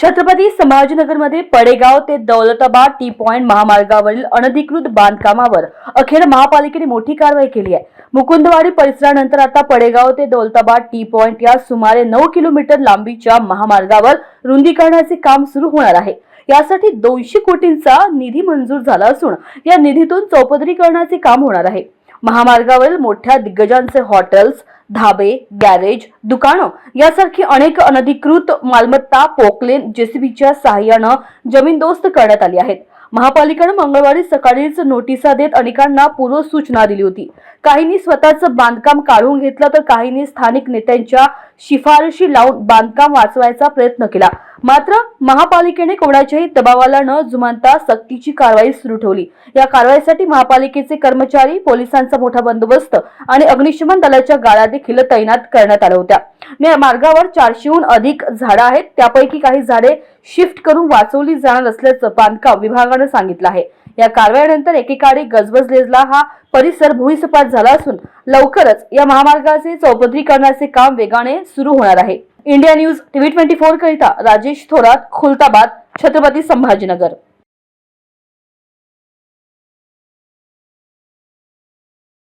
छत्रपती संभाजीनगरमध्ये पडेगाव ते Daulatabad T point महामार्गावरील अनधिकृत बांधकामावर अखेर महापालिकेने मोठी कारवाई केली आहे. मुकुंदवाडी परिसरानंतर आता पडेगाव ते दौलताबाद टी पॉइंट या सुमारे नऊ किलोमीटर लांबीच्या महामार्गावर रुंदीकरणाचे काम सुरू होणार आहे. यासाठी दोनशे कोटींचा निधी मंजूर झाला असून या निधीतून चौपदरीकरणाचे काम होणार आहे. महामार्गावरील मोठ्या दिग्गजांचे हॉटेल्स धाबे गॅरेज दुकानं यासारखी अनेक अनधिकृत मालमत्ता पोकलेन जेसीबीच्या सहाय्यानं जमीनदोस्त करण्यात आली आहेत. महापालिकेनं मंगळवारी सकाळीच नोटिसा देत अनेकांना पूर्वसूचना दिली होती. काहींनी स्वतःचं बांधकाम काढून घेतलं तर काहींनी स्थानिक नेत्यांच्या शिफारशी लावून बांधकाम वाचवायचा प्रयत्न केला. मात्र महापालिकेने कोणाच्याही दबावाला न जुमानता सक्तीची कारवाई सुरू ठेवली. या कारवाईसाठी महापालिकेचे कर्मचारी पोलिसांचा मोठा बंदोबस्त आणि अग्निशमन दलाच्या गाड्या देखील तैनात करण्यात आल्या होत्या. या मार्गावर चारशेहून अधिक झाडं आहेत. त्यापैकी काही झाडे शिफ्ट करून वाचवली जाणार असल्याचं बांधकाम विभागानं सांगितलं आहे. या कारवाईनंतर एकेकाळी गजबजलेला हा परिसर भुईसपाट झाला असून लवकरच या महामार्गाचे चौपदरीकरणाचे काम वेगाने सुरू होणार आहे. India News TV twenty four करिता राजेश थोरात खुलताबाद छत्रपती संभाजीनगर.